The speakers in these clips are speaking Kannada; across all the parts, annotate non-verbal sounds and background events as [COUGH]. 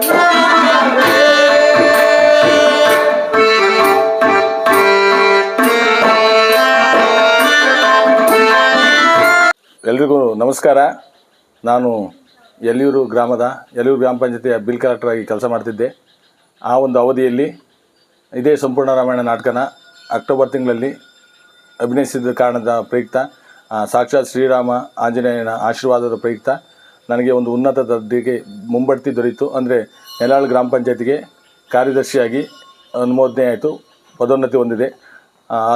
ಎಲ್ರಿಗೂ ನಮಸ್ಕಾರ. ನಾನು ಯಲಿಯೂರು ಗ್ರಾಮದ ಯಲಿಯೂರು ಗ್ರಾಮ ಪಂಚಾಯತಿಯ ಬಿಲ್ ಕಲೆಕ್ಟರ್ ಆಗಿ ಕೆಲಸ ಮಾಡ್ತಿದ್ದೆ. ಆ ಒಂದು ಅವಧಿಯಲ್ಲಿ ಇದೇ ಸಂಪೂರ್ಣ ರಾಮಾಯಣ ನಾಟಕನ ಅಕ್ಟೋಬರ್ ತಿಂಗಳಲ್ಲಿ ಅಭಿನಯಿಸಿದ ಕಾರಣದ ಪ್ರಯುಕ್ತ ಸಾಕ್ಷಾತ್ ಶ್ರೀರಾಮ ಆಂಜನೇಯನ ಆಶೀರ್ವಾದದ ಪ್ರಯುಕ್ತ ನನಗೆ ಒಂದು ಉನ್ನತ ದರ್ಜೆಗೆ ಮುಂಬಡ್ತಿ ದೊರೆಯಿತು ಅಂದರೆ ನೆಲಾಳ್ ಗ್ರಾಮ ಪಂಚಾಯತಿಗೆ ಕಾರ್ಯದರ್ಶಿಯಾಗಿ ಅನುಮೋದನೆ ಆಯಿತು. ಪದೋನ್ನತಿ ಹೊಂದಿದೆ.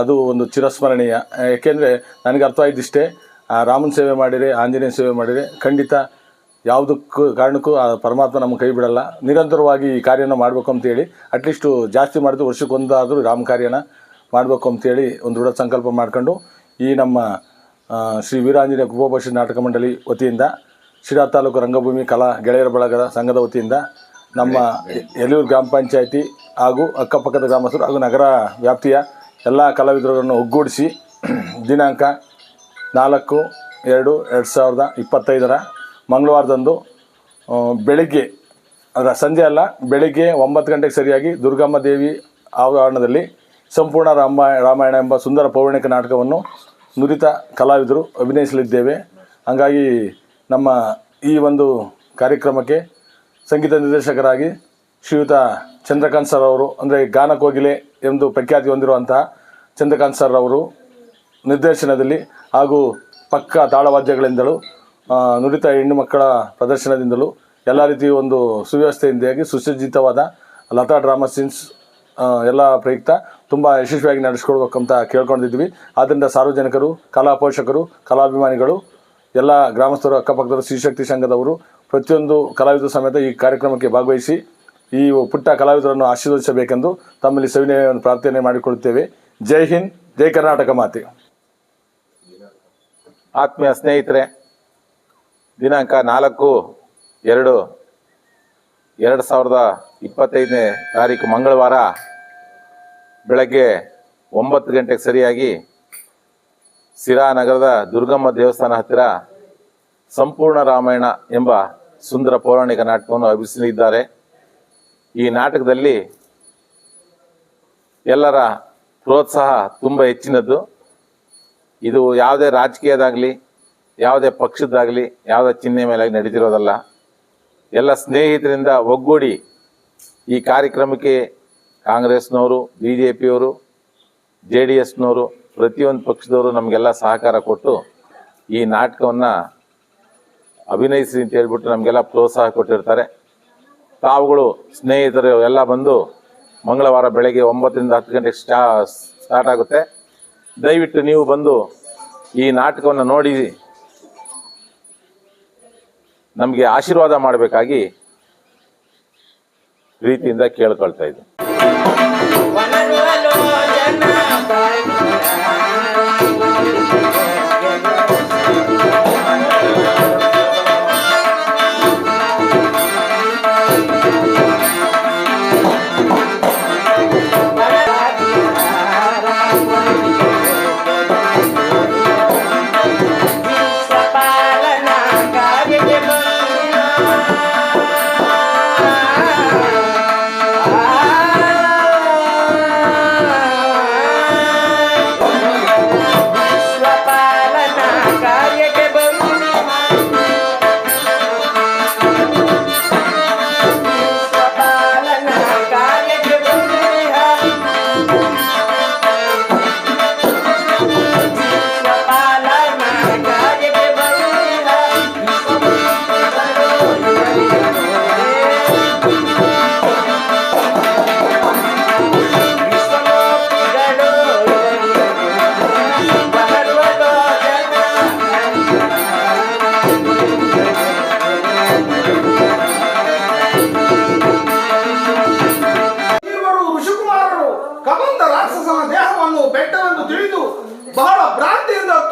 ಅದು ಒಂದು ಚಿರಸ್ಮರಣೀಯ. ಯಾಕೆಂದರೆ ನನಗೆ ಅರ್ಥ ಆಯ್ತಿಷ್ಟೇ ರಾಮನ ಸೇವೆ ಮಾಡಿದರೆ ಆಂಜನೇಯ ಸೇವೆ ಮಾಡಿದರೆ ಖಂಡಿತ ಯಾವುದಕ್ಕೂ, ಕಾರಣಕ್ಕೂ ಆ ಪರಮಾತ್ಮ ನಮ್ಮ ಕೈ ಬಿಡಲ್ಲ. ನಿರಂತರವಾಗಿ ಈ ಕಾರ್ಯನ ಮಾಡಬೇಕು ಅಂತೇಳಿ ಅಟ್ಲೀಸ್ಟು ಜಾಸ್ತಿ ಮಾಡಿದ್ರು ವರ್ಷಕ್ಕೊಂದಾದರೂ ರಾಮ ಕಾರ್ಯನ ಮಾಡಬೇಕು ಅಂತೇಳಿ ಒಂದು ದೃಢ ಸಂಕಲ್ಪ ಮಾಡ್ಕೊಂಡು ಈ ನಮ್ಮ ಶ್ರೀ ವೀರಾಂಜನೇಯ ಕುಪೋಪಶಿ ನಾಟಕ ಮಂಡಳಿ ವತಿಯಿಂದ ಶಿರಾ ತಾಲೂಕು ರಂಗಭೂಮಿ ಕಲಾ ಗೆಳೆಯರ ಬಳಗದ ಸಂಘದ ವತಿಯಿಂದ ನಮ್ಮ ಯಲೂರು ಗ್ರಾಮ ಪಂಚಾಯಿತಿ ಹಾಗೂ ಅಕ್ಕಪಕ್ಕದ ಗ್ರಾಮಸ್ಥರು ಹಾಗೂ ನಗರ ವ್ಯಾಪ್ತಿಯ ಎಲ್ಲ ಕಲಾವಿದರನ್ನು ಒಗ್ಗೂಡಿಸಿ ದಿನಾಂಕ ನಾಲ್ಕು ಎರಡು ಎರಡು ಸಾವಿರದ ಇಪ್ಪತ್ತೈದರ ಮಂಗಳವಾರದಂದು ಬೆಳಿಗ್ಗೆ ಅದರ ಸಂಜೆ ಅಲ್ಲ, ಬೆಳಿಗ್ಗೆ ಒಂಬತ್ತು ಗಂಟೆಗೆ ಸರಿಯಾಗಿ ದುರ್ಗಮ್ಮ ದೇವಿ ಆವರಣದಲ್ಲಿ ಸಂಪೂರ್ಣ ರಾಮ, ರಾಮಾಯಣ ಎಂಬ ಸುಂದರ ಪೌರಾಣಿಕ ನಾಟಕವನ್ನು ನುರಿತ ಕಲಾವಿದರು ಅಭಿನಯಿಸಲಿದ್ದೇವೆ. ಹಾಗಾಗಿ ನಮ್ಮ ಈ ಒಂದು ಕಾರ್ಯಕ್ರಮಕ್ಕೆ ಸಂಗೀತ ನಿರ್ದೇಶಕರಾಗಿ ಶ್ರೀಯುತ ಚಂದ್ರಕಾಂತ್ ಸರ್ ಅವರು, ಅಂದರೆ ಗಾನ ಕೋಗಿಲೆ ಎಂದು ಪ್ರಖ್ಯಾತಿ ಹೊಂದಿರುವಂತಹ ಚಂದ್ರಕಾಂತ್ ಸರ್ ಅವರು ನಿರ್ದೇಶನದಲ್ಲಿ ಹಾಗೂ ಪಕ್ಕ ತಾಳವಾದ್ಯಗಳಿಂದಲೂ ನುರಿತ ಹೆಣ್ಣು ಮಕ್ಕಳ ಪ್ರದರ್ಶನದಿಂದಲೂ ಎಲ್ಲ ರೀತಿಯ ಒಂದು ಸುವ್ಯವಸ್ಥೆಯಿಂದಾಗಿ ಸುಸಜ್ಜಿತವಾದ ಲತಾ ಡ್ರಾಮಾ ಸೀನ್ಸ್ ಎಲ್ಲ ಪ್ರಯುಕ್ತ ತುಂಬ ಯಶಸ್ವಿಯಾಗಿ ನಡೆಸ್ಕೊಡ್ಬೇಕಂತ ಕೇಳ್ಕೊಂಡಿದ್ವಿ ಆದ್ದರಿಂದ ಸಾರ್ವಜನಿಕರು ಕಲಾ ಪೋಷಕರು ಕಲಾಭಿಮಾನಿಗಳು ಎಲ್ಲ ಗ್ರಾಮಸ್ಥರು ಅಕ್ಕಪಕ್ಕದ ಶ್ರೀಶಕ್ತಿ ಸಂಘದವರು, ಪ್ರತಿಯೊಂದು ಕಲಾವಿದರು ಸಮೇತ ಈ ಕಾರ್ಯಕ್ರಮಕ್ಕೆ ಭಾಗವಹಿಸಿ ಈ ಪುಟ್ಟ ಕಲಾವಿದರನ್ನು ಆಶೀರ್ವದಿಸಬೇಕೆಂದು ತಮ್ಮಲ್ಲಿ ಸವಿನಯವನ್ನು ಪ್ರಾರ್ಥನೆ ಮಾಡಿಕೊಳ್ಳುತ್ತೇವೆ. ಜೈ ಹಿಂದ್, ಜೈ ಕರ್ನಾಟಕ ಮಾತೆ. ಆತ್ಮೀಯ ಸ್ನೇಹಿತರೆ, ದಿನಾಂಕ ನಾಲ್ಕು, ಎರಡು ಎರಡು ಸಾವಿರದ ಇಪ್ಪತ್ತೈದನೇ ತಾರೀಕು ಮಂಗಳವಾರ ಬೆಳಗ್ಗೆ ಒಂಬತ್ತು ಗಂಟೆಗೆ ಸರಿಯಾಗಿ ಸಿರಾ ನಗರದ ದುರ್ಗಮ್ಮ ದೇವಸ್ಥಾನ ಹತ್ತಿರ ಸಂಪೂರ್ಣ ರಾಮಾಯಣ ಎಂಬ ಸುಂದರ ಪೌರಾಣಿಕ ನಾಟಕವನ್ನು ಅಭಿಸಲಿದ್ದಾರೆ ಈ ನಾಟಕದಲ್ಲಿ ಎಲ್ಲರ ಪ್ರೋತ್ಸಾಹ ತುಂಬ ಹೆಚ್ಚಿನದ್ದು. ಇದು ಯಾವುದೇ ರಾಜಕೀಯದಾಗಲಿ, ಯಾವುದೇ ಪಕ್ಷದ್ದಾಗಲಿ, ಯಾವುದೇ ಚಿಹ್ನೆ ಮೇಲಾಗಿ ನಡೀತಿರೋದಲ್ಲ. ಎಲ್ಲ ಸ್ನೇಹಿತರಿಂದ ಒಗ್ಗೂಡಿ ಈ ಕಾರ್ಯಕ್ರಮಕ್ಕೆ ಕಾಂಗ್ರೆಸ್ನವರು ಬಿ ಜೆ ಪಿಯವರು ಜೆ ಡಿ ಎಸ್ನವರು, ಪ್ರತಿಯೊಂದು ಪಕ್ಷದವರು ನಮಗೆಲ್ಲ ಸಹಕಾರ ಕೊಟ್ಟು ಈ ನಾಟಕವನ್ನು ಅಭಿನಯಿಸಿ ಅಂತ ಹೇಳ್ಬಿಟ್ಟು ನಮಗೆಲ್ಲ ಪ್ರೋತ್ಸಾಹ ಕೊಟ್ಟಿರ್ತಾರೆ. ತಾವುಗಳು, ಸ್ನೇಹಿತರು ಎಲ್ಲ ಬಂದು ಮಂಗಳವಾರ ಬೆಳಗ್ಗೆ ಒಂಬತ್ತರಿಂದ ಹತ್ತು ಗಂಟೆಗೆ ಸ್ಟಾ, ಸ್ಟಾರ್ಟ್ ಆಗುತ್ತೆ. ದಯವಿಟ್ಟು ನೀವು ಬಂದು ಈ ನಾಟಕವನ್ನು ನೋಡಿ, ನಮಗೆ ಆಶೀರ್ವಾದ ಮಾಡಬೇಕಾಗಿ ಪ್ರೀತಿಯಿಂದ ಕೇಳ್ಕೊಳ್ತಾ ಇದ್ದೀನಿ. ah, [LAUGHS]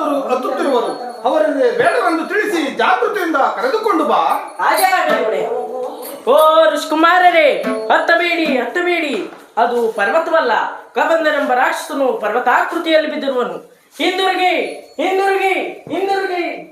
ಭ್ರಾಂತಿಯಿಂದ ಹತ್ತು ಹತ್ತುತ್ತಿರುವರು ಅವರಿಗೆ ಬೇಡವೆಂದು ತಿಳಿಸಿ ಜಾಗೃತಿಯಿಂದ ಕರೆದುಕೊಂಡು ಬಾ. ಓ ಋಷಿಕುಮಾರರೇ ಹತ್ತಬೇಡಿ ಹತ್ತಬೇಡಿ ಅದು ಪರ್ವತವಲ್ಲ ಕಬಂದನೆಂಬ ರಾಕ್ಷಸನು ಪರ್ವತಾಕೃತಿಯಲ್ಲಿ ಬಿದ್ದಿರುವನು. ಹಿಂದಿರುಗಿ ಹಿಂದಿರುಗಿ ಹಿಂದಿರುಗಿ.